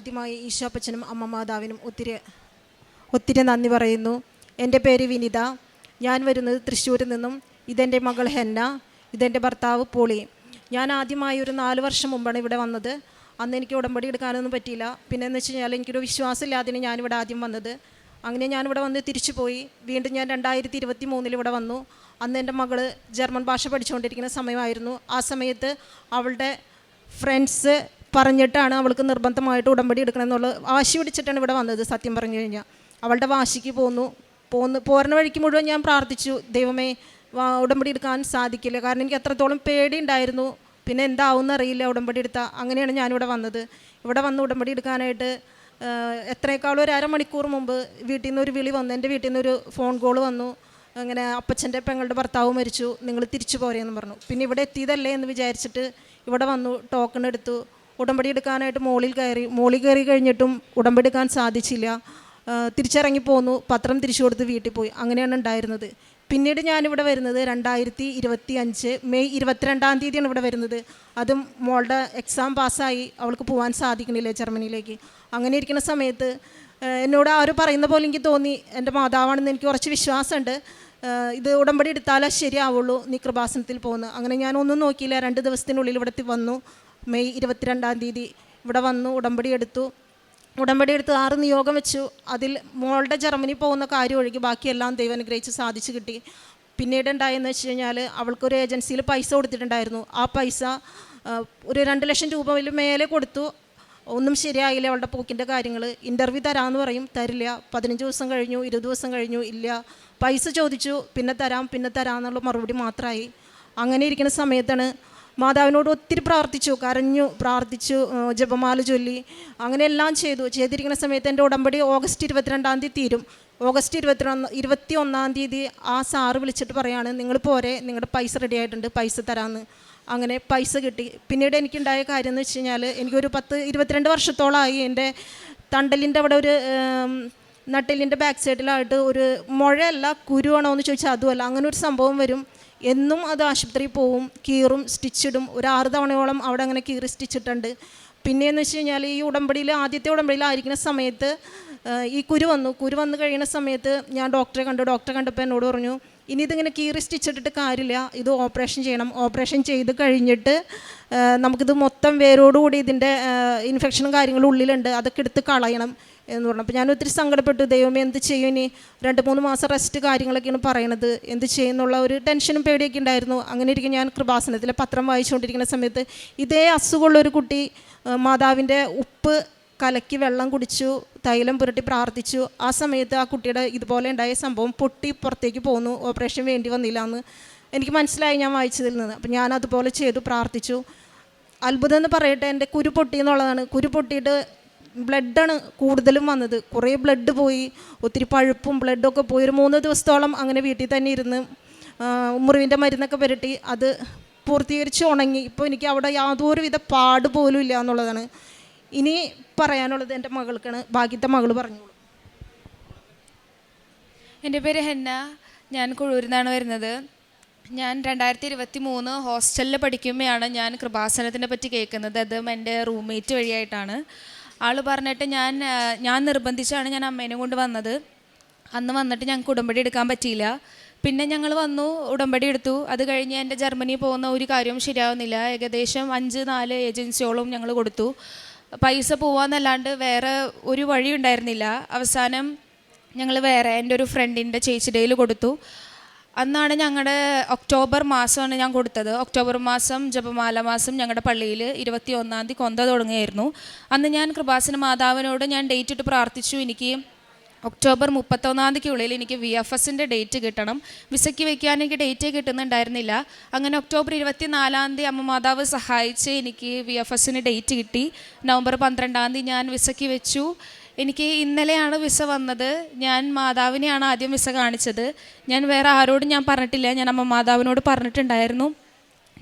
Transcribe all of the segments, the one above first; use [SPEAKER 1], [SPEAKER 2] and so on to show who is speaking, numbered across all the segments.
[SPEAKER 1] ആദ്യമായി ഈശോപ്പച്ചനും അമ്മ മാതാവിനും ഒത്തിരി ഒത്തിരി നന്ദി പറയുന്നു. എന്റെ പേര് വിനിത. ഞാൻ വരുന്നത് തൃശ്ശൂരിൽ നിന്നും. ഇതെന്റെ മകൾ ഹെന്ന. ഇതെന്റെ ഭർത്താവ് പോളി. ഞാൻ ആദ്യമായി ഒരു നാല് വർഷം മുമ്പാണ് ഇവിടെ വന്നത്. അന്ന് എനിക്ക് ഉടമ്പടി എടുക്കാനൊന്നും പറ്റിയില്ല. പിന്നെ എന്ന് വെച്ച് കഴിഞ്ഞാൽ എനിക്കൊരു വിശ്വാസമില്ലാതിന് ഞാനിവിടെ ആദ്യം വന്നത്. അങ്ങനെ ഞാനിവിടെ വന്ന് തിരിച്ചു പോയി. വീണ്ടും ഞാൻ രണ്ടായിരത്തി ഇരുപത്തി മൂന്നിൽ ഇവിടെ വന്നു. അന്ന് എന്റെ മകൾ ജർമ്മൻ ഭാഷ പഠിച്ചുകൊണ്ടിരിക്കുന്ന സമയമായിരുന്നു. ആ സമയത്ത് അവളുടെ ഫ്രണ്ട്സ് പറഞ്ഞിട്ടാണ് അവൾക്ക് നിർബന്ധമായിട്ട് ഉടമ്പടി എടുക്കണമെന്നുള്ള വാശി പിടിച്ചിട്ടാണ് ഇവിടെ വന്നത് സത്യം പറഞ്ഞു കഴിഞ്ഞാൽ. അവളുടെ വാശിക്ക് പോന്നു. പോന്ന് പോരണ വഴിക്ക് മുഴുവൻ ഞാൻ പ്രാർത്ഥിച്ചു ദൈവമേ ഉടമ്പടി എടുക്കാൻ സാധിക്കില്ല. കാരണം എനിക്ക് അത്രത്തോളം പേടി ഉണ്ടായിരുന്നു. പിന്നെ എന്താവും അറിയില്ല ഉടമ്പടി എടുത്താൽ അങ്ങനെയാണ് ഞാനിവിടെ വന്നത്. ഇവിടെ വന്ന് ഉടമ്പടി എടുക്കാനായിട്ട് എത്രയേക്കാളും ഒരു അരമണിക്കൂർ മുമ്പ് വീട്ടിൽ നിന്ന് ഒരു വിളി വന്നു. എന്റെ വീട്ടിൽ നിന്നൊരു ഫോൺ കോൾ വന്നു. അങ്ങനെ അപ്പച്ചന്റെ പെങ്ങളുടെ ഭർത്താവ് മരിച്ചു. നിങ്ങൾ തിരിച്ചു പോരെയെന്ന് പറഞ്ഞു. പിന്നെ ഇവിടെ എത്തിയതല്ലേ എന്ന് വിചാരിച്ചിട്ട് ഇവിടെ വന്നു ടോക്കൺ എടുത്തു. ഉടമ്പടി എടുക്കാനായിട്ട് മോളിൽ കയറി മോളിൽ കയറി കഴിഞ്ഞിട്ടും ഉടമ്പടി എടുക്കാൻ സാധിച്ചില്ല. തിരിച്ചിറങ്ങി പോന്നു പത്രം തിരിച്ചു കൊടുത്ത് വീട്ടിൽ പോയി. അങ്ങനെയാണ് ഉണ്ടായിരുന്നത്. പിന്നീട് ഞാനിവിടെ വരുന്നത് രണ്ടായിരത്തി ഇരുപത്തി അഞ്ച് മെയ് ഇരുപത്തിരണ്ടാം തീയതിയാണ് ഇവിടെ വരുന്നത്. അതും മോളുടെ എക്സാം പാസ്സായി അവൾക്ക് പോകാൻ സാധിക്കണില്ല ജർമ്മനിയിലേക്ക്. അങ്ങനെ ഇരിക്കുന്ന സമയത്ത് എന്നോട് ആരും പറയുന്ന പോലെ എനിക്ക് തോന്നി. എന്റെ മാതാവാണെന്ന് എനിക്ക് കുറച്ച് വിശ്വാസമുണ്ട്. ഇത് ഉടമ്പടി എടുത്താലേ ശരിയാവുള്ളൂ നീ കൃപാസനത്തിൽ പോകുന്നു അങ്ങനെ ഞാൻ ഒന്നും നോക്കിയില്ല. രണ്ട് ദിവസത്തിനുള്ളിൽ ഇവിടെ വന്നു. മെയ് ഇരുപത്തിരണ്ടാം തീയതി ഇവിടെ വന്നു ഉടമ്പടി എടുത്തു. ഉടമ്പടി എടുത്ത് ആറ് നിയോഗം വെച്ചു. അതിൽ മോളുടെ ജർമ്മനി പോകുന്ന കാര്യം ഒഴികെ ബാക്കിയെല്ലാം ദൈവം അനുഗ്രഹിച്ച് സാധിച്ചു കിട്ടി. പിന്നീട് ഉണ്ടായെന്ന് വെച്ച് കഴിഞ്ഞാൽ അവൾക്കൊരു ഏജൻസിയിൽ പൈസ കൊടുത്തിട്ടുണ്ടായിരുന്നു. ആ പൈസ ഒരു രണ്ട് ലക്ഷം രൂപ മേലെ കൊടുത്തു. ഒന്നും ശരിയായില്ല അവളുടെ പോക്കിന്റെ കാര്യങ്ങൾ. ഇന്റർവ്യൂ തരാമെന്ന് പറയും. തരില്ല. പതിനഞ്ച് ദിവസം കഴിഞ്ഞു ഇരുപത് ദിവസം കഴിഞ്ഞു ഇല്ല. പൈസ ചോദിച്ചു. പിന്നെ തരാം പിന്നെ തരാം എന്നുള്ള മറുപടി മാത്രമായി. അങ്ങനെ ഇരിക്കുന്ന സമയത്താണ് മാതാവിനോട് ഒത്തിരി പ്രാർത്ഥിച്ചു കരഞ്ഞു പ്രാർത്ഥിച്ചു ജപമാല ചൊല്ലി അങ്ങനെ എല്ലാം ചെയ്തു. ചെയ്തിരിക്കുന്ന സമയത്ത് എന്റെ ഉടമ്പടി ഓഗസ്റ്റ് ഇരുപത്തിരണ്ടാം തീയതി തീരും. ഓഗസ്റ്റ് ഇരുപത്തിരണ്ട് ഇരുപത്തി ഒന്നാം തീയതി ആ സാറ് വിളിച്ചിട്ട് പറയാണ് നിങ്ങൾ പോരെ നിങ്ങളുടെ പൈസ റെഡി ആയിട്ടുണ്ട് പൈസ തരാമെന്ന് അങ്ങനെ പൈസ കിട്ടി. പിന്നീട് എനിക്കുണ്ടായ കാര്യം എന്ന് വെച്ച് കഴിഞ്ഞാൽ എനിക്കൊരു പത്ത് ഇരുപത്തിരണ്ട് വർഷത്തോളമായി എന്റെ തണ്ടലിന്റെ അവിടെ ഒരു നട്ടലിന്റെ ബാക്ക് സൈഡിലായിട്ട് ഒരു മുഴയല്ല കുരുവാണോ എന്ന് ചോദിച്ചാൽ അതുമല്ല. അങ്ങനെ ഒരു സംഭവം വരും. എന്നും അത് ആശുപത്രിയിൽ പോവും കീറും സ്റ്റിച്ചിടും. ഒരു ആറ് തവണയോളം അവിടെ അങ്ങനെ കീറി സ്റ്റിച്ചിട്ടുണ്ട്. പിന്നെയെന്ന് വെച്ച് കഴിഞ്ഞാൽ ഈ ഉടമ്പടിയിൽ ആദ്യത്തെ ഉടമ്പടിയിലായിരിക്കുന്ന സമയത്ത് ഈ കുരു വന്നു. കുരു വന്നു കഴിയുന്ന സമയത്ത് ഞാൻ ഡോക്ടറെ കണ്ടു. ഡോക്ടറെ കണ്ടപ്പോൾ എന്നോട് പറഞ്ഞു ഇനി ഇതിങ്ങനെ കീറി സ്റ്റിച്ചിട്ടിട്ട് കാര്യമില്ല. ഇത് ഓപ്പറേഷൻ ചെയ്യണം. ഓപ്പറേഷൻ ചെയ്ത് കഴിഞ്ഞിട്ട് നമുക്കിത് മൊത്തം വേരോടുകൂടി ഇതിന്റെ ഇൻഫെക്ഷനും കാര്യങ്ങളും ഉള്ളിലുണ്ട്. അതൊക്കെ എടുത്ത് കളയണം. എന്ന് പറഞ്ഞു. അപ്പോൾ ഞാൻ ഒത്തിരി സങ്കടപ്പെട്ടു. ദൈവമേ എന്ത് ചെയ്യും ഇനി? രണ്ട് മൂന്ന് മാസം റെസ്റ്റ് കാര്യങ്ങളൊക്കെയാണ് പറയണത്. എന്ത് ചെയ്യുന്നുള്ള ഒരു ടെൻഷനും പേടിയൊക്കെ ഉണ്ടായിരുന്നു. അങ്ങനെ ഇരിക്കും ഞാൻ കൃപാസനത്തിലെ പത്രം വായിച്ചുകൊണ്ടിരിക്കുന്ന സമയത്ത് ഇതേ അസുഖമുള്ള ഒരു കുട്ടി മാതാവിന്റെ ഉപ്പ് കലക്കി വെള്ളം കുടിച്ചു തൈലം പുരട്ടി പ്രാർത്ഥിച്ചു. ആ സമയത്ത് ആ കുട്ടിയുടെ ഇതുപോലെ ഉണ്ടായ സംഭവം പൊട്ടി പുറത്തേക്ക് പോന്നു. ഓപ്പറേഷൻ വേണ്ടി വന്നില്ല എന്ന് എനിക്ക് മനസ്സിലായി ഞാൻ വായിച്ചതിൽ നിന്ന്. അപ്പം ഞാൻ അതുപോലെ ചെയ്തു പ്രാർത്ഥിച്ചു. അത്ഭുതം എന്ന് പറയട്ടെ എന്റെ കുരു പൊട്ടി എന്നുള്ളതാണ്. കുരു പൊട്ടിയിട്ട് ബ്ലഡാണ് കൂടുതലും വന്നത്. കുറേ ബ്ലഡ് പോയി. ഒത്തിരി പഴുപ്പും ബ്ലഡൊക്കെ പോയി. ഒരു മൂന്ന് ദിവസത്തോളം അങ്ങനെ വീട്ടിൽ തന്നെ ഇരുന്ന് മുറിവിന്റെ മരുന്നൊക്കെ പുരട്ടി അത് പൂർത്തീകരിച്ച് ഉണങ്ങി. ഇപ്പോൾ എനിക്ക് അവിടെ യാതൊരുവിധ പാട് പോലും ഇല്ല എന്നുള്ളതാണ്. ഇനി പറയാനുള്ളത് എന്റെ മകൾക്കാണ്. ബാക്കിത്തെ മകൾ പറഞ്ഞോളൂ.
[SPEAKER 2] എന്റെ പേര് ഹെന്ന. ഞാൻ കുഴൂരിൽ നിന്നാണ് വരുന്നത്. ഞാൻ രണ്ടായിരത്തി ഇരുപത്തി മൂന്ന് ഹോസ്റ്റലിൽ പഠിക്കുമ്പോഴാണ് ഞാൻ കൃപാസനത്തിനെ പറ്റി കേൾക്കുന്നത്. അതും എന്റെ റൂംമേറ്റ് വഴിയായിട്ടാണ്. ആൾ പറഞ്ഞിട്ട് ഞാൻ ഞാൻ നിർബന്ധിച്ചാണ് ഞാൻ അമ്മേനെ കൊണ്ട് വന്നത്. അന്ന് വന്നിട്ട് ഞങ്ങൾക്ക് ഉടമ്പടി എടുക്കാൻ പറ്റിയില്ല. പിന്നെ ഞങ്ങൾ വന്നു ഉടമ്പടി എടുത്തു. അത് കഴിഞ്ഞ് എന്റെ ജർമ്മനി പോകുന്ന ഒരു കാര്യവും ശരിയാവുന്നില്ല. ഏകദേശം അഞ്ച് നാല് ഏജൻസിയോളം ഞങ്ങൾ കൊടുത്തു. പൈസ പോവാന്നല്ലാണ്ട് വേറെ ഒരു വഴി ഉണ്ടായിരുന്നില്ല അവസാനം ഞങ്ങൾ വേറെ എന്റെ ഒരു ഫ്രണ്ടിന്റെ ചേച്ചിടയിൽ കൊടുത്തു. അന്നാണ് ഞങ്ങളുടെ ഒക്ടോബർ മാസമാണ് ഞാൻ കൊടുത്തത്. ഒക്ടോബർ മാസം ജപമാല മാസം ഞങ്ങളുടെ പള്ളിയിൽ ഇരുപത്തി ഒന്നാം തീയതി കൊന്ത തുടങ്ങിയായിരുന്നു അന്ന് ഞാൻ കൃപാസന മാതാവിനോട് ഞാൻ ഡേറ്റ് ഇട്ട് പ്രാർത്ഥിച്ചു. എനിക്ക് ഒക്ടോബർ മുപ്പത്തൊന്നാം തീയതിക്കുള്ളിൽ എനിക്ക് വി എഫ് എസിന്റെ ഡേറ്റ് കിട്ടണം. വിസയ്ക്ക് വെക്കാൻ എനിക്ക് ഡേറ്റ് കിട്ടുന്നുണ്ടായിരുന്നില്ല. അങ്ങനെ ഒക്ടോബർ ഇരുപത്തി നാലാം തീയതി അമ്മ മാതാവ് സഹായിച്ച് എനിക്ക് വി എഫ് എസിന് ഡേറ്റ് കിട്ടി. നവംബർ പന്ത്രണ്ടാം തീയതി ഞാൻ വിസയ്ക്ക് വെച്ചു. എനിക്ക് ഇന്നലെയാണ് വിസ വന്നത്. ഞാൻ മാതാവിനെയാണ് ആദ്യം വിസ കാണിച്ചത്. ഞാൻ വേറെ ആരോടും ഞാൻ പറഞ്ഞിട്ടില്ല. ഞാൻ അമ്മ മാതാവിനോട് പറഞ്ഞിട്ടുണ്ടായിരുന്നു.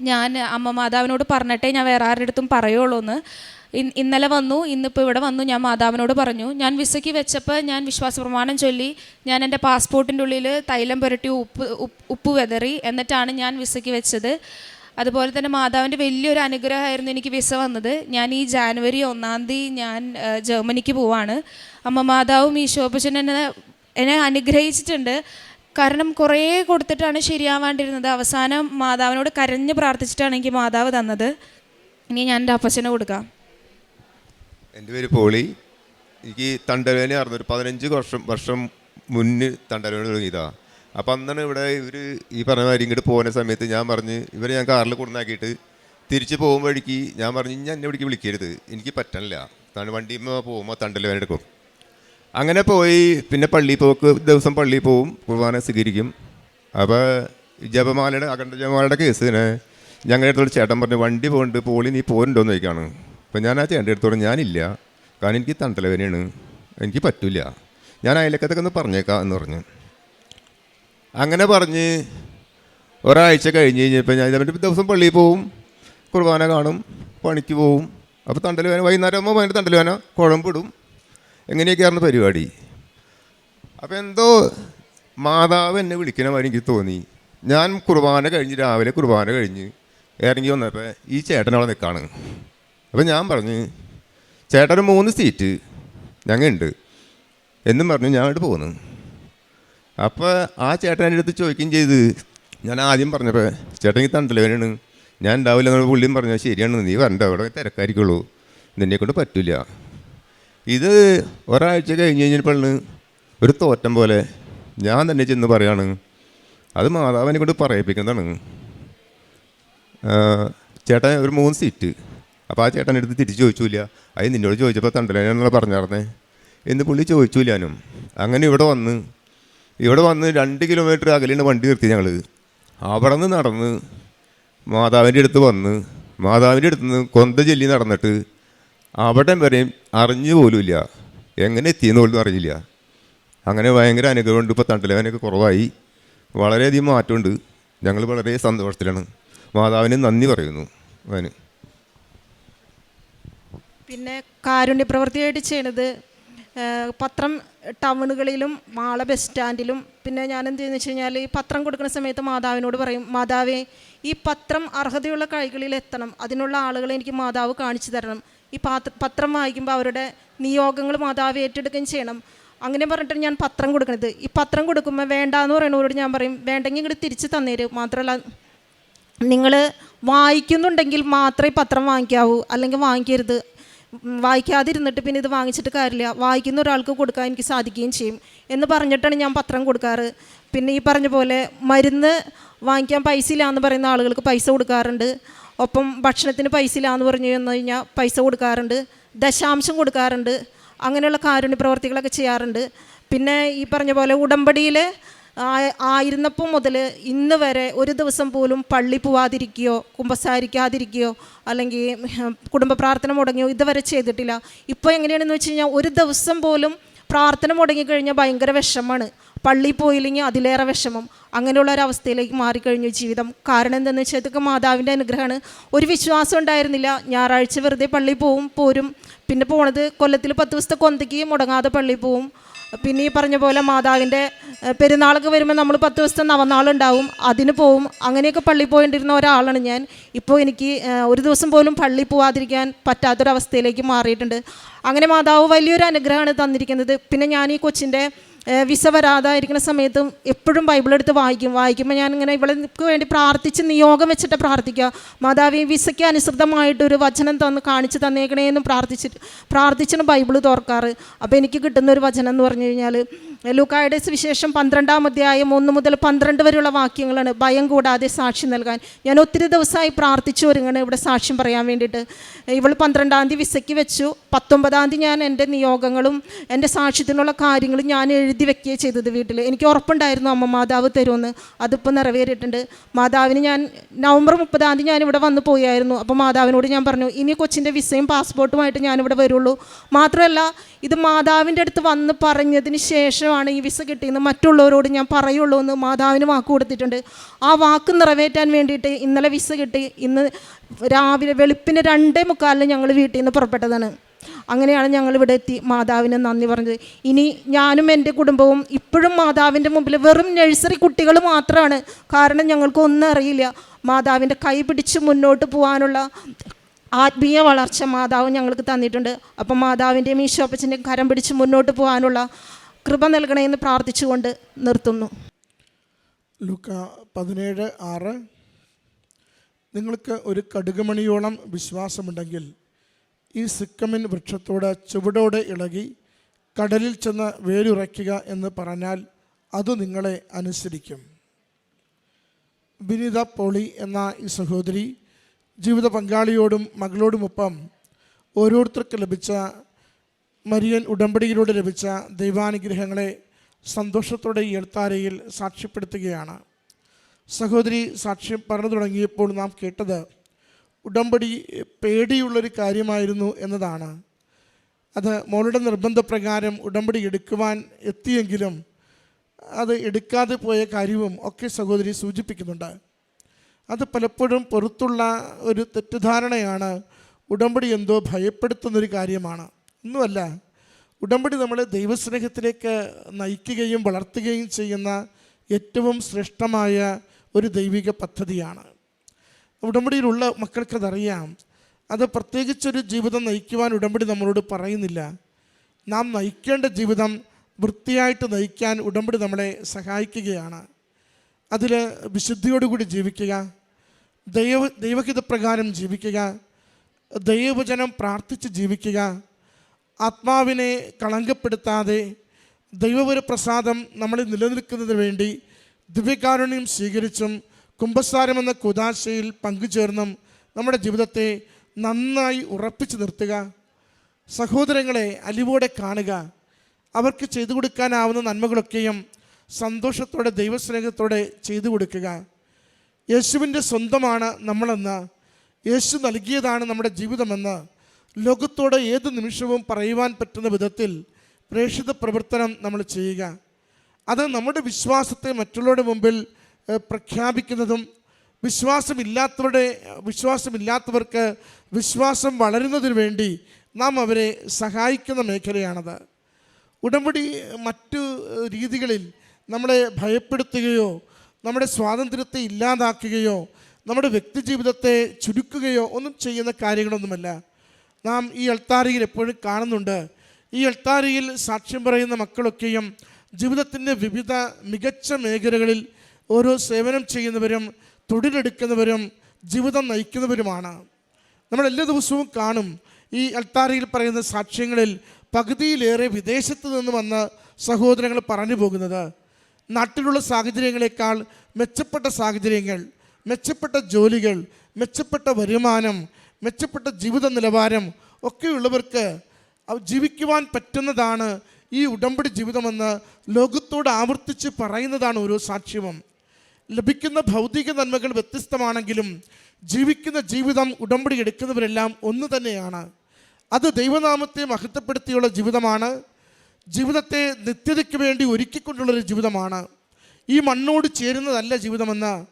[SPEAKER 2] ഞാൻ അമ്മ മാതാവിനോട് പറഞ്ഞിട്ടേ ഞാൻ വേറെ ആരുടെ അടുത്തും പറയുള്ളൂ എന്ന് ഇന്നലെ വന്നു ഇന്നിപ്പോൾ ഇവിടെ വന്നു ഞാൻ മാതാവിനോട് പറഞ്ഞു. ഞാൻ വിസയ്ക്ക് വെച്ചപ്പോൾ ഞാൻ വിശ്വാസ പ്രമാണം ചൊല്ലി ഞാൻ എന്റെ പാസ്പോർട്ടിന്റെ ഉള്ളിൽ തൈലം പുരട്ടി ഉപ്പ് ഉപ്പ് വെതറി എന്നിട്ടാണ് ഞാൻ വിസയ്ക്ക് വെച്ചത്. അതുപോലെ തന്നെ മാതാവിന്റെ വലിയൊരു അനുഗ്രഹമായിരുന്നു എനിക്ക് വിസ വന്നത്. ഞാൻ ഈ ജാനുവരി ഒന്നാം തീയതി ഞാൻ ജർമ്മനിക്ക് പോവാണ്. അമ്മ മാതാവും ഈ ഈശോപ്പച്ചൻ എന്നെ എന്നെ അനുഗ്രഹിച്ചിട്ടുണ്ട്. കാരണം കുറേ കൊടുത്തിട്ടാണ് ശരിയാവാണ്ടിരുന്നത്. അവസാനം മാതാവിനോട് കരഞ്ഞ് പ്രാർത്ഥിച്ചിട്ടാണ് എനിക്ക് മാതാവ് തന്നത്. ഇനി ഞാൻ എന്റെ അപ്പച്ചനെ കൊടുക്കാം.
[SPEAKER 3] എന്റെ പേര് പോളി. എനിക്ക് തണ്ടവേന ആയിരുന്നു. ഒരു പതിനഞ്ച് വർഷം വർഷം മുന്നേ തണ്ടവേന തുടങ്ങിയതാ. അപ്പം അന്നാണ് ഇവിടെ ഇവർ ഈ പറഞ്ഞ മാതിരി ഇങ്ങോട്ട് പോകുന്ന സമയത്ത് ഞാൻ പറഞ്ഞ് ഇവരെ ഞാൻ കാറിൽ കൊണ്ടാക്കിയിട്ട് തിരിച്ച് പോകുമ്പോഴേക്ക് ഞാൻ പറഞ്ഞു ഞാൻ എന്നെ ഇവിടേക്ക് വിളിക്കരുത്. എനിക്ക് പറ്റണില്ല. തണ്ട് വണ്ടിയുമ്പോൾ പോകുമ്പോൾ തണ്ടലുവേന എടുക്കും. അങ്ങനെ പോയി. പിന്നെ പള്ളിയിൽ പോക്ക് ദിവസം പള്ളിയിൽ പോവും. കുർബാന സ്വീകരിക്കും. അപ്പോൾ ജപമാലയുടെ അഖണ്ഡ ജപമാലയുടെ കേസ് ഇങ്ങനെ. ഞങ്ങളുടെ അടുത്തോട് ചേട്ടൻ പറഞ്ഞു വണ്ടി പോകുന്നുണ്ട് പോളി നീ പോരുണ്ടോന്ന് ചോദിക്കാണ്. അപ്പോൾ ഞാൻ ആ ചേട്ടന്റെ അടുത്തോട് ഞാനില്ല. കാരണം എനിക്ക് തണ്ടലവേനയാണ് എനിക്ക് പറ്റില്ല. ഞാൻ അയലക്കത്തൊക്കെ ഒന്ന് പറഞ്ഞേക്കാം എന്ന് പറഞ്ഞു. അങ്ങനെ പറഞ്ഞ് ഒരാഴ്ച കഴിഞ്ഞ് കഴിഞ്ഞപ്പോൾ ഞാൻ ഇതേ ദിവസം പള്ളിയിൽ പോവും. കുർബാന കാണും പണിക്ക് പോവും. അപ്പോൾ തണ്ടലുവേന വൈകുന്നേരം ആകുമ്പോൾ ഭയങ്കര തണ്ടലുവേന കുഴമ്പിടും. എങ്ങനെയൊക്കെയായിരുന്നു പരിപാടി? അപ്പോൾ എന്തോ മാതാവ് എന്നെ വിളിക്കണ എനിക്ക് തോന്നി. ഞാൻ കുർബാന കഴിഞ്ഞ് രാവിലെ കുർബാന കഴിഞ്ഞ് ഇറങ്ങി വന്നപ്പോൾ ഈ ചേട്ടൻ അവിടെ നിൽക്കാണ് അപ്പോൾ ഞാൻ പറഞ്ഞു ചേട്ടന് മൂന്ന് സീറ്റ് ഞങ്ങളുണ്ട് എന്നും പറഞ്ഞു ഞാൻ അങ്ങോട്ട് പോന്നു. അപ്പോൾ ആ ചേട്ടൻ എന്റെ അടുത്ത് ചോദിക്കുകയും ചെയ്ത്. ഞാൻ ആദ്യം പറഞ്ഞപ്പോൾ ചേട്ടൻ ഈ തണ്ടലേനാണ് ഞാൻ ഉണ്ടാവില്ല എന്നുള്ള പുള്ളിയും പറഞ്ഞു. ശരിയാണ്. നീ വരണ്ട. അവിടെ തിരക്കായിരിക്കുള്ളൂ. നിന്നെ കൊണ്ട് പറ്റില്ല ഇത് ഒരാഴ്ച കഴിഞ്ഞ് കഴിഞ്ഞപ്പോഴാണ് ഒരു തോറ്റം പോലെ ഞാൻ തന്നെ ചെന്ന് പറയാണ്. അത് മാതാവിനെ കൊണ്ട് പറയിപ്പിക്കുന്നതാണ്. ചേട്ടൻ ഒരു മൂന്ന് സീറ്റ് അപ്പോൾ ആ ചേട്ടന്റെ അടുത്ത് തിരിച്ച് ചോദിച്ചില്ല. അത് നിന്നോട് ചോദിച്ചപ്പോൾ തണ്ടല്ലേ തണ്ടലേനെന്നുള്ള പറഞ്ഞായിരുന്നേ? എന്ന് പുള്ളി ചോദിച്ചില്ലാനും അങ്ങനെ ഇവിടെ വന്ന് ഇവിടെ വന്ന് രണ്ട് കിലോമീറ്റർ അകലെയാണ് വണ്ടി നിർത്തി ഞങ്ങൾ അവിടെ നിന്ന് നടന്ന് മാതാവിന്റെ അടുത്ത് വന്ന് മാതാവിന്റെ അടുത്ത് നിന്ന് കൊന്ത ചെല്ലി നടന്നിട്ട് അവിടെ വരെയും അറിഞ്ഞു പോലുമില്ല എങ്ങനെ എത്തിയെന്ന് പോലും അറിയില്ല അങ്ങനെ ഭയങ്കര അനുഗ്രഹമുണ്ട് ഇപ്പോൾ തണ്ടലേവനൊക്കെ കുറവായി. വളരെയധികം മാറ്റമുണ്ട്. ഞങ്ങൾ വളരെ സന്തോഷത്തിലാണ്. മാതാവിന് നന്ദി പറയുന്നു. അവന്.
[SPEAKER 1] പിന്നെ കാരുണ്യ പ്രവൃത്തിയായിട്ട് ചെയ്യണത് പത്രം ടൗണുകളിലും മാള ബസ് സ്റ്റാൻഡിലും പിന്നെ ഞാൻ എന്ത് ചെയ്യുന്നു വെച്ച് കഴിഞ്ഞാൽ ഈ പത്രം കൊടുക്കുന്ന സമയത്ത് മാതാവിനോട് പറയും മാതാവേ ഈ പത്രം അർഹതയുള്ള കൈകളിൽ എത്തണം. അതിനുള്ള ആളുകളെ എനിക്ക് മാതാവ് കാണിച്ചു തരണം. ഈ പാത്ര പത്രം വായിക്കുമ്പോൾ അവരുടെ നിയോഗങ്ങൾ മാതാവ് ഏറ്റെടുക്കുകയും ചെയ്യണം. അങ്ങനെ പറഞ്ഞിട്ട് ഞാൻ പത്രം കൊടുക്കണത് ഈ പത്രം കൊടുക്കുമ്പോൾ വേണ്ട എന്ന് പറയുന്നവരോട് ഞാൻ പറയും വേണ്ടെങ്കിൽ ഇങ്ങോട്ട് തിരിച്ച് തന്നേരും. മാത്രമല്ല നിങ്ങൾ വായിക്കുന്നുണ്ടെങ്കിൽ മാത്രമേ പത്രം വാങ്ങിക്കാവൂ. അല്ലെങ്കിൽ വാങ്ങിക്കരുത്. വായിക്കാതിരുന്നിട്ട് പിന്നെ ഇത് വാങ്ങിച്ചിട്ട് കാര്യമില്ല. വായിക്കുന്ന ഒരാൾക്ക് കൊടുക്കാൻ എനിക്ക് സാധിക്കുകയും ചെയ്യും എന്ന് പറഞ്ഞിട്ടാണ് ഞാൻ പത്രം കൊടുക്കാറ്. പിന്നെ ഈ പറഞ്ഞ പോലെ മരുന്ന് വാങ്ങിക്കാൻ പൈസ ഇല്ല എന്ന് പറയുന്ന ആളുകൾക്ക് പൈസ കൊടുക്കാറുണ്ട്. ഒപ്പം ഭക്ഷണത്തിന് പൈസ ഇല്ല എന്ന് പറഞ്ഞു തന്നു കഴിഞ്ഞാൽ പൈസ കൊടുക്കാറുണ്ട്. ദശാംശം കൊടുക്കാറുണ്ട്. അങ്ങനെയുള്ള കാരുണ്യ പ്രവർത്തികളൊക്കെ ചെയ്യാറുണ്ട്. പിന്നെ ഈ പറഞ്ഞ പോലെ ഉടമ്പടിയിൽ ആയിരുന്നപ്പോൾ മുതൽ ഇന്ന് വരെ ഒരു ദിവസം പോലും പള്ളി പോവാതിരിക്കുകയോ കുമ്പസാരിക്കാതിരിക്കുകയോ അല്ലെങ്കിൽ കുടുംബ പ്രാർത്ഥന മുടങ്ങിയോ ഇതുവരെ ചെയ്തിട്ടില്ല. ഇപ്പോൾ എങ്ങനെയാണെന്ന് വെച്ച് കഴിഞ്ഞാൽ ഒരു ദിവസം പോലും പ്രാർത്ഥന മുടങ്ങിക്കഴിഞ്ഞാൽ ഭയങ്കര വിഷമമാണ്. പള്ളി പോയില്ലെങ്കിൽ അതിലേറെ വിഷമം. അങ്ങനെയുള്ള ഒരു അവസ്ഥയിലേക്ക് മാറിക്കഴിഞ്ഞു ജീവിതം. കാരണം എന്താണെന്ന് വെച്ചാൽ ഇതൊക്കെ മാതാവിന്റെ അനുഗ്രഹമാണ്. ഒരു വിശ്വാസം ഉണ്ടായിരുന്നില്ല. ഞായറാഴ്ച വെറുതെ പള്ളി പോവും പോരും. പിന്നെ പോണത് കൊല്ലത്തിൽ പത്ത് ദിവസത്തെ കൊന്തയ്ക്ക് മുടങ്ങാതെ പള്ളി പോവും. പിന്നെ ഈ പറഞ്ഞ പോലെ മാതാവിന്റെ പെരുന്നാളൊക്കെ വരുമ്പോൾ നമ്മൾ പത്ത് ദിവസത്തെ നവനാളുണ്ടാവും. അതിന് പോവും. അങ്ങനെയൊക്കെ പള്ളി പോയിട്ടിരുന്ന ഒരാളാണ് ഞാൻ. ഇപ്പോൾ എനിക്ക് ഒരു ദിവസം പോലും പള്ളി പോവാതിരിക്കാൻ പറ്റാത്തൊരവസ്ഥയിലേക്ക് മാറിയിട്ടുണ്ട്. അങ്ങനെ മാതാവ് വലിയൊരു അനുഗ്രഹമാണ് തന്നിരിക്കുന്നത്. പിന്നെ ഞാൻ ഈ കൊച്ചിന്റെ വിസ വരാതായിരിക്കുന്ന സമയത്തും എപ്പോഴും ബൈബിൾ എടുത്ത് വായിക്കും. വായിക്കുമ്പോൾ ഞാൻ ഇങ്ങനെ ഇവൾക്ക് വേണ്ടി പ്രാർത്ഥിച്ച് നിയോഗം വെച്ചിട്ട് പ്രാർത്ഥിക്കുക. മാതാവി വിസയ്ക്ക് അനുസൃതമായിട്ടൊരു വചനം തന്ന് കാണിച്ച് തന്നേക്കണേന്നും പ്രാർത്ഥിച്ചിട്ട് പ്രാർത്ഥിച്ചാണ് ബൈബിൾ തുറക്കാറ്. അപ്പോൾ എനിക്ക് കിട്ടുന്ന ഒരു വചനം എന്ന് പറഞ്ഞു കഴിഞ്ഞാൽ ലൂക്കായുടെ സുവിശേഷം പന്ത്രണ്ടാം അധ്യായം ഒന്ന് മുതൽ പന്ത്രണ്ട് വരെയുള്ള വാക്യങ്ങളാണ്. ഭയം കൂടാതെ സാക്ഷി നൽകാൻ. ഞാൻ ഒത്തിരി ദിവസമായി പ്രാർത്ഥിച്ചു ഒരുങ്ങണം. ഇവിടെ സാക്ഷ്യം പറയാൻ വേണ്ടിയിട്ട്. ഇവൾ പന്ത്രണ്ടാം തീയതി വിസയ്ക്ക് വെച്ചു. പത്തൊമ്പതാം തീയതി ഞാൻ എന്റെ നിയോഗങ്ങളും എന്റെ സാക്ഷ്യത്തിനുള്ള കാര്യങ്ങളും ഞാൻ എഴുതി വെക്കുകയാണ് ചെയ്തത് വീട്ടിൽ. എനിക്ക് ഉറപ്പുണ്ടായിരുന്നു അമ്മ മാതാവ് തരുമെന്ന്. അതിപ്പോൾ നിറവേറിയിട്ടുണ്ട്. മാതാവിന് ഞാൻ നവംബർ മുപ്പതാം തീയതി ഞാൻ ഇവിടെ വന്ന് പോയായിരുന്നു. അപ്പോൾ മാതാവിനോട് ഞാൻ പറഞ്ഞു ഇനി കൊച്ചിന്റെ വിസയും പാസ്പോർട്ടുമായിട്ട് ഞാനിവിടെ വരുള്ളൂ. മാത്രമല്ല ഇത് മാതാവിന്റെ അടുത്ത് വന്ന് പറഞ്ഞതിന് ശേഷമാണ് ഈ വിസ കിട്ടിയെന്ന് മറ്റുള്ളവരോട് ഞാൻ പറയുള്ളൂ എന്ന് മാതാവിന് വാക്ക് കൊടുത്തിട്ടുണ്ട്. ആ വാക്ക് നിറവേറ്റാൻ വേണ്ടിയിട്ട് ഇന്നലെ വിസ കിട്ടി. ഇന്ന് രാവിലെ വെളുപ്പിന് രണ്ടേ മുക്കാലിന് ഞങ്ങൾ വീട്ടിൽ നിന്ന് പുറപ്പെട്ടതാണ്. അങ്ങനെയാണ് ഞങ്ങൾ ഇവിടെ എത്തി. മാതാവിന് നന്ദി പറഞ്ഞത്. ഇനി ഞാനും എന്റെ കുടുംബവും ഇപ്പോഴും മാതാവിന്റെ മുമ്പിൽ വെറും നഴ്സറി കുട്ടികൾ മാത്രമാണ്. കാരണം ഞങ്ങൾക്ക് ഒന്നും അറിയില്ല. മാതാവിന്റെ കൈ പിടിച്ച് മുന്നോട്ട് പോകാനുള്ള ആത്മീയ വളർച്ച മാതാവ് ഞങ്ങൾക്ക് തന്നിട്ടുണ്ട്. അപ്പം മാതാവിന്റെയും ഈശോപ്പച്ചന്റെയും കരം പിടിച്ച് മുന്നോട്ട് പോകാനുള്ള കൃപ നൽകണമെന്ന് പ്രാർത്ഥിച്ചുകൊണ്ട് നിർത്തുന്നു.
[SPEAKER 4] പതിനേഴ് ആറ്. നിങ്ങൾക്ക് ഒരു കടുകുമണിയോളം വിശ്വാസമുണ്ടെങ്കിൽ ഈ സിക്കമിൻ വൃക്ഷത്തോട് ചുവടോടെ ഇളകി കടലിൽ ചെന്ന് വേരുറയ്ക്കുക എന്ന് പറഞ്ഞാൽ അത് നിങ്ങളെ അനുസരിക്കും. വിനിത പോളി എന്ന ഈ സഹോദരി ജീവിത പങ്കാളിയോടും മകളോടുമൊപ്പം ഓരോരുത്തർക്ക് ലഭിച്ച മരിയൻ ഉടമ്പടിയിലൂടെ ലഭിച്ച ദൈവാനുഗ്രഹങ്ങളെ സന്തോഷത്തോടെ ഈ എഴുത്താരയിൽ സാക്ഷ്യപ്പെടുത്തുകയാണ്. സഹോദരി സാക്ഷ്യം പറഞ്ഞു തുടങ്ങിയപ്പോൾ നാം കേട്ടത് ഉടമ്പടി പേടിയുള്ളൊരു കാര്യമായിരുന്നു എന്നതാണ്. അത് മോളുടെ നിർബന്ധപ്രകാരം ഉടമ്പടി എടുക്കുവാൻ എത്തിയെങ്കിലും അത് എടുക്കാതെ പോയ കാര്യവും ഒക്കെ സഹോദരി സൂചിപ്പിക്കുന്നുണ്ട്. അത് പലപ്പോഴും പുറത്തുള്ള ഒരു തെറ്റിദ്ധാരണയാണ് ഉടമ്പടി എന്തോ ഭയപ്പെടുത്തുന്നൊരു കാര്യമാണ്. ഒന്നുമല്ല ഉടമ്പടി നമ്മളെ ദൈവസ്നേഹത്തിലേക്ക് നയിക്കുകയും വളർത്തുകയും ചെയ്യുന്ന ഏറ്റവും ശ്രേഷ്ഠമായ ഒരു ദൈവിക പദ്ധതിയാണ്. ഉടമ്പടിയിലുള്ള മക്കൾക്കതറിയാം അത് പ്രത്യേകിച്ചൊരു ജീവിതം നയിക്കുവാൻ ഉടമ്പടി നമ്മളോട് പറയുന്നില്ല. നാം നയിക്കേണ്ട ജീവിതം വൃത്തിയായിട്ട് നയിക്കാൻ ഉടമ്പടി നമ്മളെ സഹായിക്കുകയാണ്. അതിൽ വിശുദ്ധിയോടുകൂടി ജീവിക്കുക ദൈവ ദൈവഹിതപ്രകാരം ജീവിക്കുക ദൈവജനം പ്രാർത്ഥിച്ച് ജീവിക്കുക ആത്മാവിനെ കളങ്കപ്പെടുത്താതെ ദൈവപുര പ്രസാദം നമ്മളിൽ നിലനിൽക്കുന്നതിന് വേണ്ടി ദിവ്യകാരുണ്യം സ്വീകരിച്ചും കുംഭസാരമെന്ന കുതാശയിൽ പങ്കുചേർന്നും നമ്മുടെ ജീവിതത്തെ നന്നായി ഉറപ്പിച്ചു നിർത്തുക. സഹോദരങ്ങളെ അലിവോടെ കാണുക. അവർക്ക് ചെയ്തു കൊടുക്കാനാവുന്ന നന്മകളൊക്കെയും സന്തോഷത്തോടെ ദൈവസ്നേഹത്തോടെ ചെയ്തു കൊടുക്കുക. യേശുവിന്റെ സ്വന്തമാണ് നമ്മളെന്ന് യേശു നൽകിയതാണ് നമ്മുടെ ജീവിതമെന്ന് ലോകത്തോട് ഏത് നിമിഷവും പറയുവാൻ പറ്റുന്ന വിധത്തിൽ പ്രേക്ഷിത പ്രവർത്തനം നമ്മൾ ചെയ്യുക. അത് നമ്മുടെ വിശ്വാസത്തെ മറ്റുള്ളവരുടെ മുമ്പിൽ പ്രഖ്യാപിക്കുന്നതും വിശ്വാസമില്ലാത്തവരുടെ വിശ്വാസമില്ലാത്തവർക്ക് വിശ്വാസം വളരുന്നതിന് വേണ്ടി നാം അവരെ സഹായിക്കുന്ന മേഖലയാണത്. ഉടമ്പടി മറ്റു രീതികളിൽ നമ്മളെ ഭയപ്പെടുത്തുകയോ നമ്മുടെ സ്വാതന്ത്ര്യത്തെ ഇല്ലാതാക്കുകയോ നമ്മുടെ വ്യക്തിജീവിതത്തെ ചുരുക്കുകയോ ഒന്നും ചെയ്യുന്ന കാര്യങ്ങളൊന്നുമല്ല. നാം ഈ അൾത്താരയിൽ എപ്പോഴും കാണുന്നുണ്ട്. ഈ അൾത്താരയിൽ സാക്ഷ്യം പറയുന്ന മക്കളൊക്കെയും ജീവിതത്തിന്റെ വിവിധ മികച്ച മേഖലകളിൽ ഓരോ സേവനം ചെയ്യുന്നവരും തൊഴിലെടുക്കുന്നവരും ജീവിതം നയിക്കുന്നവരുമാണ്. നമ്മൾ എല്ലാ ദിവസവും കാണും ഈ അൾത്താരയിൽ പറയുന്ന സാക്ഷ്യങ്ങളിൽ പകുതിയിലേറെ വിദേശത്ത് നിന്ന് വന്ന സഹോദരങ്ങൾ പറഞ്ഞു പോകുന്നത്. നാട്ടിലുള്ള സാഹചര്യങ്ങളെക്കാൾ മെച്ചപ്പെട്ട സാഹചര്യങ്ങൾ മെച്ചപ്പെട്ട ജോലികൾ മെച്ചപ്പെട്ട വരുമാനം മെച്ചപ്പെട്ട ജീവിത നിലവാരം ഒക്കെയുള്ളവർക്ക് ജീവിക്കുവാൻ പറ്റുന്നതാണ് ഈ ഉടമ്പടി ജീവിതമെന്ന് ലോകത്തോട് ആവർത്തിച്ച് പറയുന്നതാണ് ഓരോ സാക്ഷ്യവും. ലഭിക്കുന്ന ഭൗതിക നന്മകൾ വ്യത്യസ്തമാണെങ്കിലും ജീവിക്കുന്ന ജീവിതം ഉടമ്പടി എടുക്കുന്നവരെല്ലാം ഒന്ന് തന്നെയാണ്. അത് ദൈവനാമത്തെ മഹത്വപ്പെടുത്തിയുള്ള ജീവിതമാണ്. ജീവിതത്തെ നിത്യതയ്ക്ക് വേണ്ടി ഒരുക്കിക്കൊണ്ടുള്ളൊരു ജീവിതമാണ്. ഈ മണ്ണോട് ചേരുന്നതല്ല ജീവിതമെന്ന്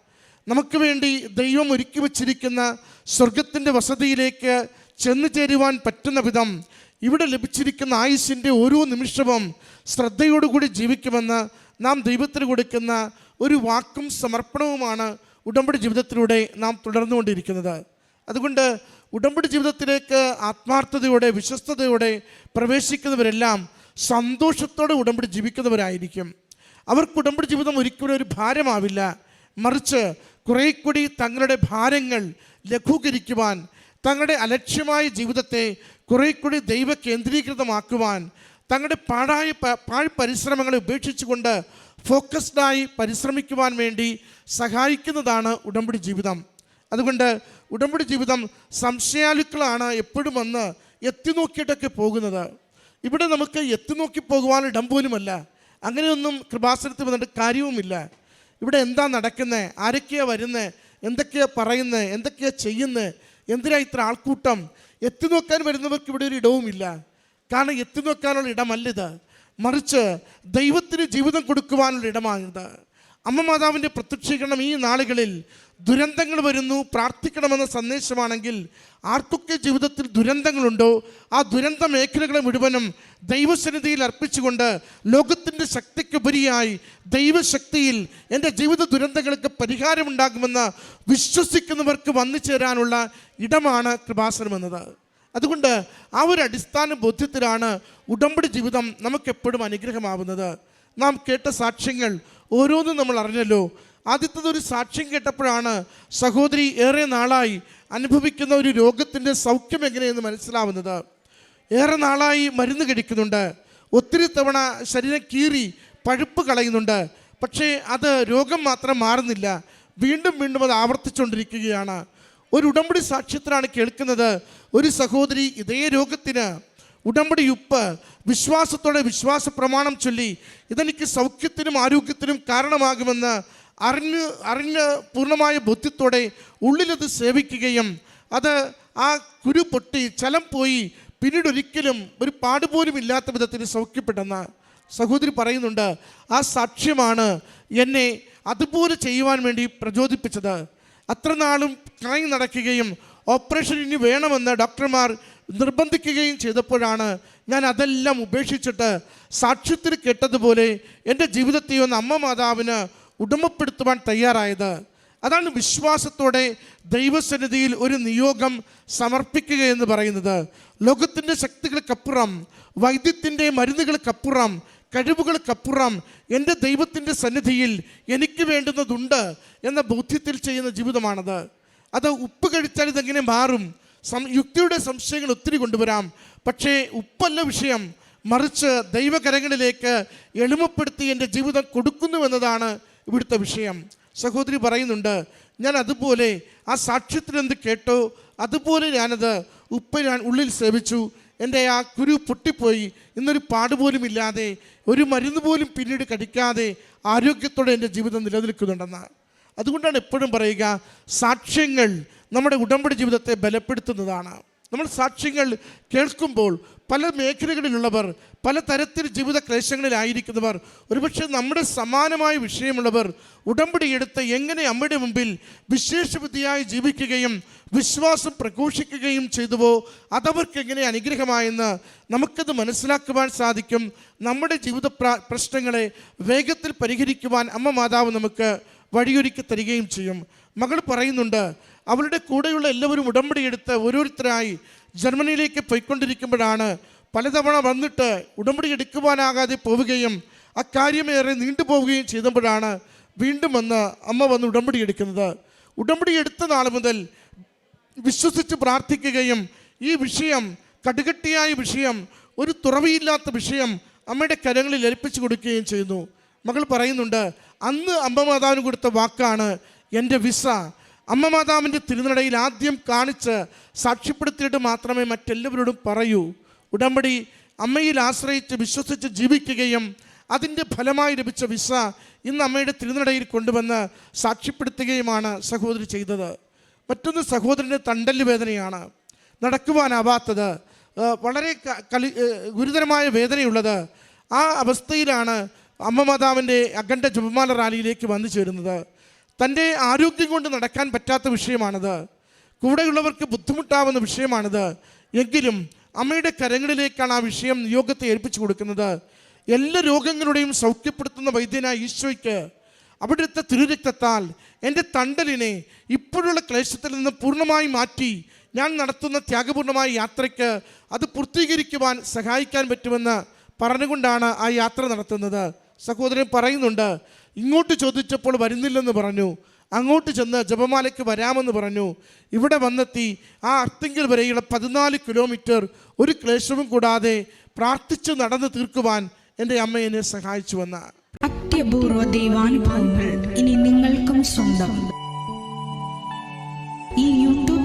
[SPEAKER 4] നമുക്ക് വേണ്ടി ദൈവം ഒരുക്കി വച്ചിരിക്കുന്ന സ്വർഗത്തിന്റെ വസതിയിലേക്ക് ചെന്നു ചേരുവാൻ പറ്റുന്ന വിധം ഇവിടെ ലഭിച്ചിരിക്കുന്ന ആയുസിന്റെ ഓരോ നിമിഷവും ശ്രദ്ധയോടുകൂടി ജീവിക്കുമെന്ന് നാം ദൈവത്തിന് കൊടുക്കുന്ന ഒരു വാക്കും സമർപ്പണവുമാണ് ഉടമ്പടി ജീവിതത്തിലൂടെ നാം തുടർന്നുകൊണ്ടിരിക്കുന്നത്. അതുകൊണ്ട് ഉടമ്പടി ജീവിതത്തിലേക്ക് ആത്മാർത്ഥതയോടെ വിശ്വസ്തയോടെ പ്രവേശിക്കുന്നവരെല്ലാം സന്തോഷത്തോടെ ഉടമ്പടി ജീവിക്കുന്നവരായിരിക്കും. അവർക്ക് ഉടമ്പടി ജീവിതം ഒരിക്കലും ഒരു ഭാരമാവില്ല. മറിച്ച് കുറേ കൂടി തങ്ങളുടെ ഭാരങ്ങൾ ലഘൂകരിക്കുവാൻ തങ്ങളുടെ അലക്ഷ്യമായ ജീവിതത്തെ കുറേ കൂടി ദൈവ കേന്ദ്രീകൃതമാക്കുവാൻ തങ്ങളുടെ പാഴായ പാഴ് പരിശ്രമങ്ങളെ ഉപേക്ഷിച്ചുകൊണ്ട് ഫോക്കസ്ഡായി പരിശ്രമിക്കുവാൻ വേണ്ടി സഹായിക്കുന്നതാണ് ഉടമ്പടി ജീവിതം. അതുകൊണ്ട് ഉടമ്പടി ജീവിതം സംശയാലുക്കളാണ് എപ്പോഴും വന്ന് എത്തി നോക്കിയിട്ടൊക്കെ പോകുന്നത്. ഇവിടെ നമുക്ക് എത്തി നോക്കി പോകുവാൻ ഇടം പോലുമല്ല. അങ്ങനെയൊന്നും കൃപാസനത്തിൽ വന്നിട്ട് കാര്യവുമില്ല. ഇവിടെ എന്താ നടക്കുന്നത് ആരൊക്കെയാണ് വരുന്നത് എന്തൊക്കെയാണ് പറയുന്നത് എന്തൊക്കെയാണ് ചെയ്യുന്നത് എന്തിനാ ഇത്ര ആൾക്കൂട്ടം? എത്തി നോക്കാൻ വരുന്നവർക്ക് ഇവിടെ ഒരു ഇടവുമില്ല കാരണം എത്തി നോക്കാനുള്ള ഇടമല്ലിത് മറിച്ച് ദൈവത്തിന് ജീവിതം കൊടുക്കുവാനുള്ള ഇടമാണിത്. അമ്മ മാതാവിന്റെ പ്രത്യക്ഷീകരണം ഈ നാളുകളിൽ ദുരന്തങ്ങൾ വരുന്നു പ്രാർത്ഥിക്കണമെന്ന സന്ദേശമാണെങ്കിൽ ആർക്കൊക്കെ ജീവിതത്തിൽ ദുരന്തങ്ങളുണ്ടോ ആ ദുരന്ത മേഖലകളെ മുഴുവനും ദൈവസന്നിധിയിൽ അർപ്പിച്ചുകൊണ്ട് ലോകത്തിന്റെ ശക്തിക്കുപരിയായി ദൈവശക്തിയിൽ എന്റെ ജീവിത ദുരന്തങ്ങൾക്ക് പരിഹാരമുണ്ടാകുമെന്ന് വിശ്വസിക്കുന്നവർക്ക് വന്നു ചേരാനുള്ള ഇടമാണ് കൃപാസനം എന്നത്. അതുകൊണ്ട് ആ ഒരു അടിസ്ഥാന ബോധ്യത്തിലാണ് ഉടമ്പടി ജീവിതം നമുക്കെപ്പോഴും അനുഗ്രഹമാവുന്നത്. നാം കേട്ട സാക്ഷ്യങ്ങൾ ഓരോന്നും നമ്മൾ അറിഞ്ഞല്ലോ. ആദ്യത്തത് ഒരു സാക്ഷ്യം കേട്ടപ്പോഴാണ് സഹോദരി ഏറെ നാളായി അനുഭവിക്കുന്ന ഒരു രോഗത്തിന്റെ സൗഖ്യം എങ്ങനെയെന്ന് മനസ്സിലാവുന്നത്. ഏറെ നാളായി മരുന്ന് കഴിക്കുന്നുണ്ട്. ഒത്തിരി തവണ ശരീരം കീറി പഴുപ്പ് കളയുന്നുണ്ട്. പക്ഷേ അത് രോഗം മാത്രം മാറുന്നില്ല. വീണ്ടും വീണ്ടും അത് ആവർത്തിച്ചുകൊണ്ടിരിക്കുകയാണ്. ഒരു ഉടമ്പടി സാക്ഷ്യത്തിലാണ് കേൾക്കുന്നത് ഒരു സഹോദരി ഇതേ രോഗത്തിന് ഉടമ്പടി ഉപ്പ് വിശ്വാസത്തോടെ വിശ്വാസ പ്രമാണം ചൊല്ലി ഇതെനിക്ക് സൗഖ്യത്തിനും ആരോഗ്യത്തിനും കാരണമാകുമെന്ന് അറിഞ്ഞ് അറിഞ്ഞ് പൂർണമായ ബുദ്ധിത്തോടെ ഉള്ളിലത് സേവിക്കുകയും അത് ആ കുരു പൊട്ടി ചലം പോയി പിന്നീട് ഒരിക്കലും ഒരു പാടുപോലും ഇല്ലാത്ത വിധത്തിൽ സൗഖ്യപ്പെട്ടെന്ന് സഹോദരി പറയുന്നുണ്ട്. ആ സാക്ഷ്യമാണ് എന്നെ അതുപോലെ ചെയ്യുവാൻ വേണ്ടി പ്രചോദിപ്പിച്ചത്. അത്ര നാളും കറങ്ങി നടക്കുകയും ഓപ്പറേഷൻ ഇനി വേണമെന്ന് ഡോക്ടർമാർ നിർബന്ധിക്കുകയും ചെയ്തപ്പോഴാണ് ഞാൻ അതെല്ലാം ഉപേക്ഷിച്ചിട്ട് സാക്ഷ്യത്തിൽ കേട്ടതുപോലെ എന്റെ ജീവിതത്തെ ഒന്ന് അമ്മ മാതാവിന് ഉടമപ്പെടുത്തുവാൻ തയ്യാറായത്. അതാണ് വിശ്വാസത്തോടെ ദൈവസന്നിധിയിൽ ഒരു നിയോഗം സമർപ്പിക്കുക എന്ന് പറയുന്നത്. ലോകത്തിന്റെ ശക്തികൾക്കപ്പുറം വൈദ്യത്തിന്റെ മരുന്നുകൾക്കപ്പുറം കഴിവുകൾക്കപ്പുറം എന്റെ ദൈവത്തിന്റെ സന്നിധിയിൽ എനിക്ക് വേണ്ടുന്നതുണ്ട് എന്ന ബോധ്യത്തിൽ ചെയ്യുന്ന ജീവിതമാണത്. അത് ഉപ്പ് കഴിച്ചാൽ ഇതെങ്ങനെ മാറും? യുക്തിയുടെ സംശയങ്ങൾ ഒത്തിരി കൊണ്ടുവരാം. പക്ഷേ ഉപ്പല്ല വിഷയം മറിച്ച് ദൈവകരങ്ങളിലേക്ക് എളിമപ്പെടുത്തി എന്റെ ജീവിതം കൊടുക്കുന്നു എന്നതാണ് ഇവിടുത്തെ വിഷയം. സഹോദരി പറയുന്നുണ്ട് ഞാൻ അതുപോലെ ആ സാക്ഷ്യത്തിൽ എന്ത് കേട്ടോ? അതുപോലെ ഞാനത് ഉപ്പ ഞാൻ ഉള്ളിൽ സേവിച്ചു. എന്റെ ആ കുരു പൊട്ടിപ്പോയി. ഇന്നൊരു പാടുപോലും ഇല്ലാതെ ഒരു മരുന്ന് പോലും പിന്നീട് കടിക്കാതെ ആരോഗ്യത്തോടെ എന്റെ ജീവിതം നിലനിൽക്കുന്നുണ്ടെന്ന് അതുകൊണ്ടാണ് എപ്പോഴും പറയുക സാക്ഷ്യങ്ങൾ നമ്മുടെ ഉടമ്പടി ജീവിതത്തെ ബലപ്പെടുത്തുന്നതാണ്. നമ്മൾ സാക്ഷ്യങ്ങൾ കേൾക്കുമ്പോൾ പല മേഖലകളിലുള്ളവർ പല തരത്തിൽ ജീവിത ക്ലേശങ്ങളിലായിരിക്കുന്നവർ ഒരുപക്ഷെ നമ്മുടെ സമാനമായ വിഷയമുള്ളവർ ഉടമ്പടി എടുത്ത് എങ്ങനെ അമ്മയുടെ മുമ്പിൽ വിശേഷബുദ്ധിയായി ജീവിക്കുകയും വിശ്വാസം പ്രഘോഷിക്കുകയും ചെയ്തുവോ അതവർക്ക് എങ്ങനെ അനുഗ്രഹമായെന്ന് നമുക്കത് മനസ്സിലാക്കുവാൻ സാധിക്കും. നമ്മുടെ ജീവിത പ്രശ്നങ്ങളെ വേഗത്തിൽ പരിഹരിക്കുവാൻ അമ്മ മാതാവ് നമുക്ക് വഴിയൊരുക്കി തരികയും ചെയ്യും. മകൾ പറയുന്നുണ്ട് അവളുടെ കൂടെയുള്ള എല്ലാവരും ഉടമ്പടി എടുത്ത് ഓരോരുത്തരായി ജർമ്മനിയിലേക്ക് പോയിക്കൊണ്ടിരിക്കുമ്പോഴാണ് പലതവണ വന്നിട്ട് ഉടമ്പടി എടുക്കുവാനാകാതെ പോവുകയും അക്കാര്യമേറെ നീണ്ടുപോവുകയും ചെയ്തപ്പോഴാണ് വീണ്ടും വന്ന് അമ്മ വന്ന് ഉടമ്പടി എടുക്കുന്നത്. ഉടമ്പടി എടുത്ത നാൾ മുതൽ വിശ്വസിച്ച് പ്രാർത്ഥിക്കുകയും ഈ വിഷയം കടുകട്ടിയായ വിഷയം ഒരു തുറവിയില്ലാത്ത വിഷയം അമ്മയുടെ കരങ്ങളിൽ ഏൽപ്പിച്ചു കൊടുക്കുകയും ചെയ്യുന്നു. മകൾ പറയുന്നുണ്ട് അന്ന് അമ്മ മാതാവിന് കൊടുത്ത വാക്കാണ് എന്റെ വിസ. അമ്മ മാതാവിന്റെ തിരുനടയിൽ ആദ്യം കാണിച്ച് സാക്ഷ്യപ്പെടുത്തിയിട്ട് മാത്രമേ മറ്റെല്ലാവരോടും പറയൂ. ഉടമ്പടി അമ്മയിൽ ആശ്രയിച്ച് വിശ്വസിച്ച് ജീവിക്കുകയും അതിന്റെ ഫലമായി ലഭിച്ച വിസ ഇന്ന് അമ്മയുടെ തിരുനടയിൽ കൊണ്ടുവന്ന് സാക്ഷ്യപ്പെടുത്തുകയുമാണ് സഹോദരി ചെയ്തത്. മറ്റൊന്ന് സഹോദരന്റെ തണ്ടൽ വേദനയാണ്. നടക്കുവാനാവാത്തത്. വളരെ കലി ഗുരുതരമായ വേദനയുള്ളത്. ആ അവസ്ഥയിലാണ് അമ്മ മാതാവിന്റെ അഖണ്ഡ ജപമാല റാലിയിലേക്ക് വന്നു ചേരുന്നത്. തന്റെ ആരോഗ്യം കൊണ്ട് നടക്കാൻ പറ്റാത്ത വിഷയമാണത്. കൂടെയുള്ളവർക്ക് ബുദ്ധിമുട്ടാവുന്ന വിഷയമാണിത്. എങ്കിലും അമ്മയുടെ കരങ്ങളിലേക്കാണ് ആ വിഷയം നിയോഗത്തെ ഏൽപ്പിച്ചു കൊടുക്കുന്നത്. എല്ലാ രോഗങ്ങളുടെയും സൗഖ്യപ്പെടുത്തുന്ന വൈദ്യനായ ഈശോയ്ക്ക് അവിടുത്തെ തിരുരക്തത്താൽ എന്റെ തണ്ടലിനെ ഇപ്പോഴുള്ള ക്ലേശത്തിൽ നിന്ന് പൂർണമായി മാറ്റി ഞാൻ നടത്തുന്ന ത്യാഗപൂർണമായ യാത്രയ്ക്ക് അത് പൂർത്തീകരിക്കുവാൻ സഹായിക്കാൻ പറ്റുമെന്ന് പറഞ്ഞുകൊണ്ടാണ് ആ യാത്ര നടത്തുന്നത്. സഹോദരൻ പറയുന്നുണ്ട് ഇങ്ങോട്ട് ചോദിച്ചപ്പോൾ വരുന്നില്ലെന്ന് പറഞ്ഞു. അങ്ങോട്ട് ചെന്ന് ജപമാലയ്ക്ക് വരാമെന്ന് പറഞ്ഞു. ഇവിടെ വന്നെത്തി ആ അർത്തിങ്കിൽ വരെയുള്ള പതിനാല് കിലോമീറ്റർ ഒരു ക്ലേശവും കൂടാതെ പ്രാർത്ഥിച്ച് നടന്നു തീർക്കുവാൻ എന്റെ അമ്മ എന്നെ സഹായിച്ചുവെന്ന്
[SPEAKER 5] അത്യപൂർവ ദൈവാനുഭവങ്ങൾ ഇനി നിങ്ങൾക്കും സ്വന്തം.